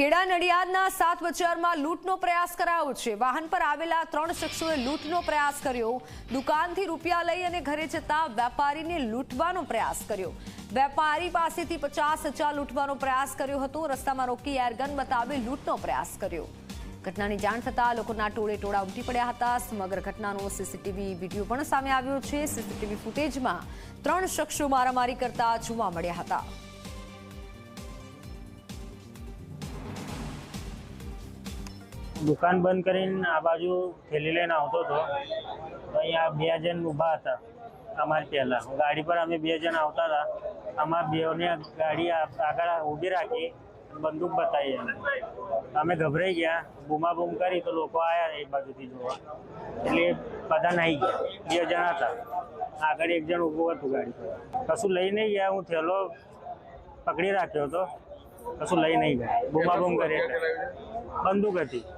ખેડા નડિયાદના સાત બજારમાં લૂંટનો પ્રયાસ કરાયો છે. વાહન પર આવેલા ત્રણ શખ્સોએ લૂંટનો પ્રયાસ કર્યો. દુકાનથી રૂપિયા લઈ અને ઘરે જતા વેપારીને લૂંટવાનો પ્રયાસ કર્યો. વેપારી પાસેથી પચાસ હજાર લૂંટવાનો પ્રયાસ કર્યો હતો. રસ્તામાં રોકી એરગન બતાવી લૂંટનો પ્રયાસ કર્યો. ઘટનાની જાણ થતાં લોકોના ટોળે ટોળા ઉમટી પડ્યા હતા. સમગ્ર ઘટનાનો સીસીટીવી વીડિયો પણ સામે આવ્યો છે. સીસીટીવી ફૂટેજમાં ત્રણ શખ્સો મારામારી કરતા જોવા મળ્યા હતા. દુકાન બંધ કરીને આ બાજુ થેલી લઈને આવતો હતો. તો અહીંયા બે જણ ઊભા હતા અમારી પહેલા. ગાડી પર અમે બે જણ આવતા હતા. અમારા બેઓને ગાડી આગળ ઊભી રાખી બંદૂક બતાવી એમને. અમે ગભરાઈ ગયા. બૂમા બૂમ કરી તો લોકો આવ્યા એ બાજુથી જોવા. એટલે બધા નાહી ગયા. બે જણ હતા. આગળ એક જણ ઊભું હતું ગાડી કશું લઈ નહીં ગયા. હું થેલો પકડી રાખ્યો હતો. કશું લઈ નહીં ગયા. બૂમા બૂમ કરી બંદૂક હતી.